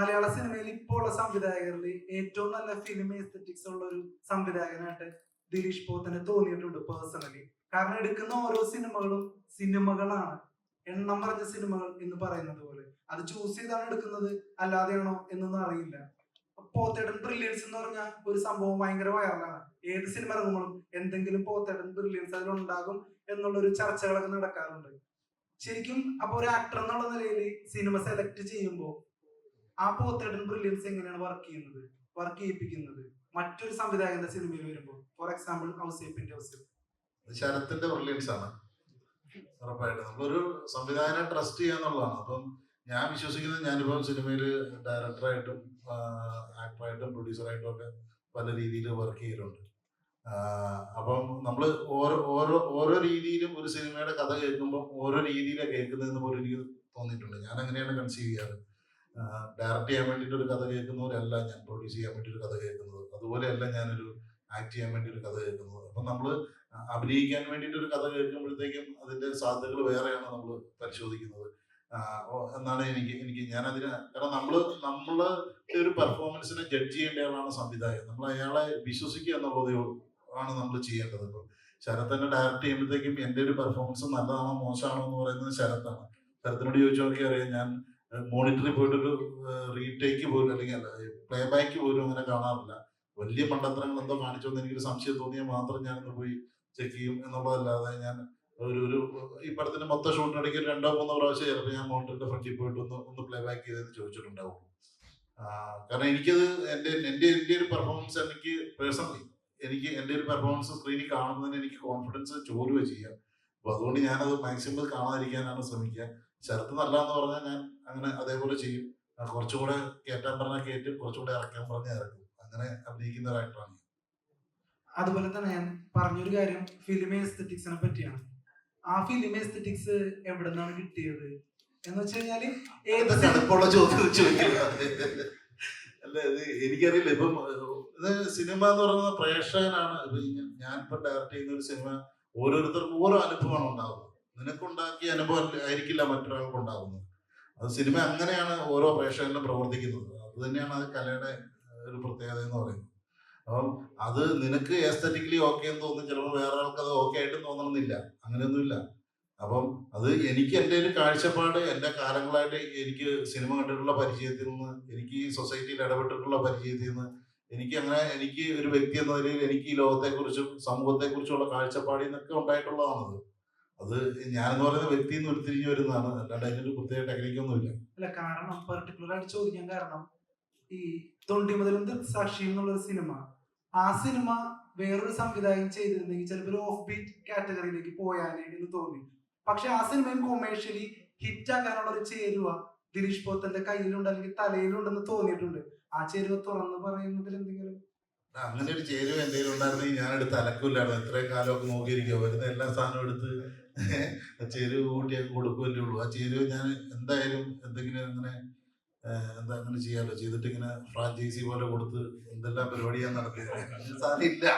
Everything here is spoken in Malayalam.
മലയാള സിനിമയിൽ ഇപ്പോൾ ഉള്ള സംവിധായകരിൽ ഏറ്റവും നല്ല ഫിലിം എസ്തറ്റിക്സ് ഉള്ള ഒരു സംവിധായകനായിട്ട് ദിലീഷ് പോത്തനെ തോന്നിയിട്ടുണ്ട് പേഴ്സണലി കാരണം എടുക്കുന്ന ഓരോ സിനിമകളും സിനിമകളാണ്. എണ്ണം പറഞ്ഞ സിനിമകൾ എന്ന് പറയുന്നത് പോലെ. അത് ചൂസ് ചെയ്താണ് എടുക്കുന്നത് അല്ലാതെയാണോ എന്നൊന്നും അറിയില്ല. പോത്തേടൻ ബ്രില്യൻസ് എന്ന് പറഞ്ഞ ഒരു സംഭവം ഭയങ്കര വൈറലാണ് ഏത് സിനിമ ഇറങ്ങുമ്പോഴും എന്തെങ്കിലും പോത്തേടൻ ബ്രില്യൻസ് എന്നുള്ള ഒരു ചർച്ചകളൊക്കെ നടക്കാറുണ്ട്. ശരിക്കും അപ്പൊ ഒരു ആക്ടർ എന്നുള്ള നിലയിൽ സിനിമ സെലക്ട് ചെയ്യുമ്പോൾ ആ പോത്തേടൻ ബ്രില്യൻസ് എങ്ങനെയാണ് വർക്ക് ചെയ്യുന്നത്? വർക്ക് ചെയ്യിപ്പിക്കുന്നത്. മറ്റൊരു സംവിധായകന്റെ സിനിമയിൽ വരുമ്പോൾ ഫോർ എക്സാമ്പിൾ ഔസേപ്പിന്റെ ഔസേപ്പ് ശരത്തിന്റെ ബ്രില്യൻസ് ആണ്. ഉറപ്പായിട്ടും. നമ്മളൊരു സംവിധായകനെ ട്രസ്റ്റ് ചെയ്യാന്നുള്ളതാണ് അപ്പം ഞാൻ വിശ്വസിക്കുന്നത് ഞാനിപ്പം സിനിമയിൽ ഡയറക്ടറായിട്ടും ആക്ടറായിട്ടും പ്രൊഡ്യൂസറായിട്ടും ഒക്കെ പല രീതിയിൽ വർക്ക് ചെയ്തിട്ടുണ്ട്. അപ്പം നമ്മൾ ഓരോ ഓരോ ഓരോ രീതിയിലും ഒരു സിനിമയുടെ കഥ കേൾക്കുമ്പോൾ ഓരോ രീതിയിലാണ് കേൾക്കുന്നതെന്ന് പോലും എനിക്ക് തോന്നിയിട്ടുണ്ട്. ഞാൻ അങ്ങനെയാണ് കൺസീവ് ചെയ്യാറ്. ഡയറക്റ്റ് ചെയ്യാൻ വേണ്ടിയിട്ട് ഒരു കഥ കേൾക്കുന്നവരല്ല ഞാൻ പ്രൊഡ്യൂസ് ചെയ്യാൻ വേണ്ടി ഒരു കഥ കേൾക്കുന്നത്. അതുപോലെയല്ല ഞാനൊരു ആക്ട് ചെയ്യാൻ വേണ്ടി ഒരു കഥ കേൾക്കുന്നത്. അപ്പം നമ്മൾ അഭിനയിക്കാൻ വേണ്ടിയിട്ട് ഒരു കഥ കേൾക്കുമ്പോഴത്തേക്കും അതിന്റെ സാധ്യതകൾ വേറെയാണ് നമ്മൾ പരിശോധിക്കുന്നത്. എന്നാണ് എനിക്ക് എനിക്ക് ഞാൻ അതിന് കാരണം നമ്മൾ നമ്മൾ ഒരു പെർഫോമൻസിനെ ജഡ്ജ് ചെയ്യേണ്ട ആളാണ് സംവിധായകൻ. നമ്മൾ അയാളെ വിശ്വസിക്കുക എന്നുള്ളതേ ആണ് നമ്മൾ ചെയ്യേണ്ടത്. ഇപ്പം ശരത് തന്നെ ഡയറക്റ്റ് ചെയ്യുമ്പോഴത്തേക്കും എന്റെ ഒരു പെർഫോമൻസ് നല്ലതാണോ മോശമാണോ എന്ന് പറയുന്നത് ശരത്താണ്. ശരത്തിനോട് ചോദിച്ചു നോക്കി അറിയാം ഞാൻ മോണിറ്ററിൽ പോയിട്ടൊരു റീടേക്ക് പോലും അല്ലെങ്കിൽ അല്ല പ്ലേ ബാക്ക് പോലും അങ്ങനെ കാണാറില്ല. വലിയ മണ്ടത്തരങ്ങൾ എന്തോ കാണിച്ചോന്ന് എനിക്കൊരു സംശയം തോന്നിയാൽ മാത്രം ഞാനൊന്ന് പോയി ചെക്ക് ചെയ്യും എന്നുള്ളതല്ലാതെ ഞാൻ ഒരു ഒരു ഈ പടത്തിന്റെ മൊത്തം ഷൂട്ടിനിടയ്ക്ക് രണ്ടോ മൂന്നോ പ്രാവശ്യം ചിലപ്പോൾ ഞാൻ മോണിറ്ററിന്റെ ഫ്രണ്ടിൽ പോയിട്ട് ഒന്ന് ഒന്ന് പ്ലേ ബാക്ക് ചെയ്തെന്ന് ചോദിച്ചിട്ടുണ്ടാവും. കാരണം എനിക്കത് എന്റെ എന്റെ എന്റെ ഒരു പെർഫോമൻസ് എനിക്ക് പേഴ്സണലി എനിക്ക് എന്റെ ഒരു പെർഫോമൻസ് സ്ക്രീനിൽ കാണുന്നതിന് എനിക്ക് കോൺഫിഡൻസ് ചോരുക ചെയ്യാം അപ്പൊ അതുകൊണ്ട് ഞാനത് മാക്സിമം കാണാതിരിക്കാനാണ് ശ്രമിക്കുക. ശരത്ത് നല്ല എന്ന് പറഞ്ഞാൽ ഞാൻ അങ്ങനെ അതേപോലെ ചെയ്യും. കുറച്ചുകൂടെ കയറ്റാൻ പറഞ്ഞാൽ കയറ്റും കുറച്ചുകൂടെ ഇറക്കാൻ പറഞ്ഞാൽ ഇറക്കും. അങ്ങനെ അഭിനയിക്കുന്ന ഒരു ആക്ടറാണ് അതുപോലെ തന്നെ ഞാൻ പറഞ്ഞൊരു കാര്യം ഫിലിം എസ്തറ്റിക്സിനെ പറ്റിയാണ്. ആ ഫിലിം എസ്തറ്റിക്സ് എവിടെ നിന്നാണ് കിട്ടിയത്? എന്ന് വെച്ച് കഴിഞ്ഞാൽ അല്ല ഇത് എനിക്കറിയില്ല. ഇപ്പം ഇത് സിനിമ എന്ന് പറയുന്നത് പ്രേക്ഷകനാണ്. ഞാൻ ഇപ്പൊ ഡയറക്ട് ചെയ്യുന്ന ഒരു സിനിമ ഓരോരുത്തർക്കും ഓരോ അനുഭവമാണ് ഉണ്ടാകുന്നത് നിനക്കുണ്ടാക്കിയ അനുഭവം ആയിരിക്കില്ല മറ്റൊരാൾക്ക് ഉണ്ടാകുന്നത് അത് സിനിമ അങ്ങനെയാണ് ഓരോ പ്രേക്ഷകരിലും പ്രവർത്തിക്കുന്നത്. അത് തന്നെയാണ് അത് കലയുടെ ഒരു പ്രത്യേകത എന്ന് പറയുന്നത്. അപ്പം അത് നിനക്ക് എസ്തറ്റിക്കലി ഓക്കെ എന്ന് തോന്നും ചിലപ്പോൾ വേറെ ആൾക്ക് അത് ഓക്കെ ആയിട്ടും തോന്നണമെന്നില്ല. അങ്ങനെയൊന്നുമില്ല. അപ്പം അത് എനിക്ക് എന്റെ ഒരു കാഴ്ചപ്പാട് എന്റെ കാലങ്ങളായിട്ട് എനിക്ക് സിനിമ കണ്ടിട്ടുള്ള പരിചയത്തിൽ നിന്ന് എനിക്ക് ഈ സൊസൈറ്റിയിൽ ഇടപെട്ടിട്ടുള്ള പരിചയത്തിൽ നിന്ന് എനിക്ക് അങ്ങനെ എനിക്ക് ഒരു വ്യക്തി എന്ന നിലയിൽ എനിക്ക് ഈ ലോകത്തെക്കുറിച്ചും സമൂഹത്തെക്കുറിച്ചുള്ള കാഴ്ചപ്പാടിൽ നിന്നൊക്കെ ഉണ്ടായിട്ടുള്ളതാണത്. അത് ഞാനെന്ന് പറയുന്ന വ്യക്തി നിന്ന് ഉരുത്തിരിഞ്ഞു വരുന്നതാണ്. അല്ലാണ്ട് അതിനൊരു പ്രത്യേക ടെക്നിക്കൊന്നുമില്ല അല്ല കാരണം പെർട്ടിക്കുലർ ആയിട്ട് ചോദിക്കാൻ കാരണം ഈ തൊണ്ടി മുതലും സാക്ഷി എന്നുള്ള സിനിമ. ആ സിനിമ വേറൊരു സംവിധായകൻ ചെയ്തിരുന്നെങ്കിൽ ചിലപ്പോൾ ഒരു ഓഫ് ബീറ്റ് കാറ്റഗറിയിലേക്ക് പോയാനേ എന്ന് തോന്നി. പക്ഷെ ആ സിനിമയും കൊമേഴ്ഷ്യലി ഹിറ്റ് ആക്കാനുള്ള ഒരു ചേരുവ ദിലീഷ് പോത്തന്റെ കയ്യിലുണ്ട് അല്ലെങ്കിൽ തലയിലുണ്ടെന്ന് തോന്നിയിട്ടുണ്ട്. ആ ചേരുവ തുറന്ന് പറയുന്നതിൽ എന്തെങ്കിലും. അങ്ങനെ ഒരു ചേരുവ എന്തെങ്കിലും ഉണ്ടായിരുന്നെങ്കിൽ ഞാനെടുത്ത് അലക്കില്ലായിരുന്നു ഇത്രയും കാലമൊക്കെ നോക്കിയിരിക്കുക. വരുന്ന എല്ലാ സാധനവും എടുത്ത് ചേരുവ കൂട്ടിയൊക്കെ കൊടുക്കുമല്ലേ ഉള്ളൂ. ആ ചേരുവ ഞാൻ എന്തായാലും എന്തെങ്കിലും അങ്ങനെ എന്താ അങ്ങനെ ചെയ്യാമല്ലോ ചെയ്തിട്ട് ഇങ്ങനെ ഫ്രാഞ്ചൈസി പോലെ കൊടുത്ത് എന്തെല്ലാം പരിപാടി ഞാൻ നടത്തിയത്? സാധിക്കില്ല